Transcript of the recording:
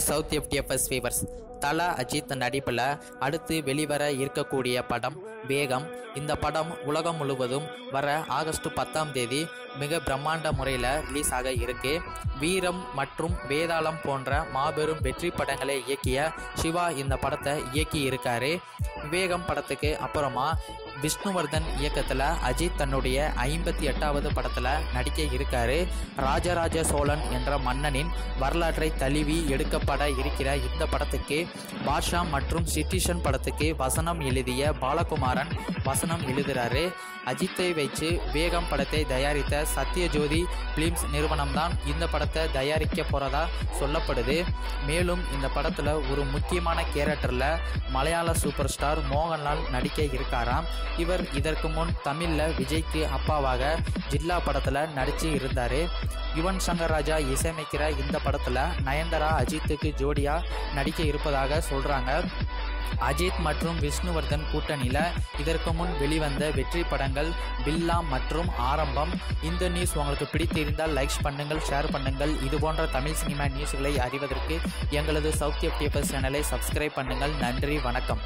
South FDFS fevers தலா அஜித் நடிப்பில் அடுத்து வெளிவர இருக்கக்கூடிய படம் வேகம். இந்த படம் உலகம் முழுவதும் வர ஆகஸ்ட் பத்தாம் தேதி மிக பிரம்மாண்ட முறையில் ரிலீஸ் ஆக இருக்கு. வீரம் மற்றும் வேதாளம் போன்ற மாபெரும் வெற்றி படங்களை இயக்கிய சிவா இந்த படத்தை இயக்கி இருக்காரு. வேகம் படத்துக்கு அப்புறமா விஷ்ணுவர்தன் இயக்கத்தில் அஜித் தன்னுடைய ஐம்பத்தி எட்டாவது படத்தில் நடிக்க இருக்காரு. ராஜராஜ சோழன் என்ற மன்னனின் வரலாற்றை தழுவி எடுக்கப்பட இருக்கிற இந்த படத்துக்கு பாட்ஷா மற்றும் சிட்டிஷன் படத்துக்கு வசனம் எழுதிய பாலகுமாரன் வசனம் எழுதுகிறாரு அஜித்தை வச்சு வேகம் படத்தை தயாரித்த சத்யஜோதி பிலிம்ஸ் நிறுவனம்தான் இந்த படத்தை தயாரிக்க போகிறதா சொல்லப்படுது. மேலும் இந்த படத்தில் ஒரு முக்கியமான கேரக்டரில் மலையாள சூப்பர் ஸ்டார் மோகன்லால் நடிக்க இருக்காராம். இவர் இதற்கு முன் தமிழில் விஜய்க்கு அப்பாவாக ஜில்லா படத்தில் நடித்து இருந்தார். யுவன் சங்கர் ராஜா இசையமைக்கிற இந்த படத்தில் நயன்தாரா அஜித்துக்கு ஜோடியாக நடிக்க இருப்பதாக சொல்கிறாங்க அஜித் மற்றும் விஷ்ணுவர்தன் கூட்டணியில் இதற்கு முன் வெளிவந்த வெற்றி படங்கள் பில்லா மற்றும் ஆரம்பம். இந்த நியூஸ் உங்களுக்கு பிடித்திருந்தால் லைக்ஸ் பண்ணுங்கள் ஷேர் பண்ணுங்கள். இது போன்ற தமிழ் சினிமா நியூஸ்களை அறிவதற்கு எங்களது சவுத் எஃப்டிஎஃப்எஸ் சேனலை சப்ஸ்கிரைப் பண்ணுங்கள். நன்றி வணக்கம்.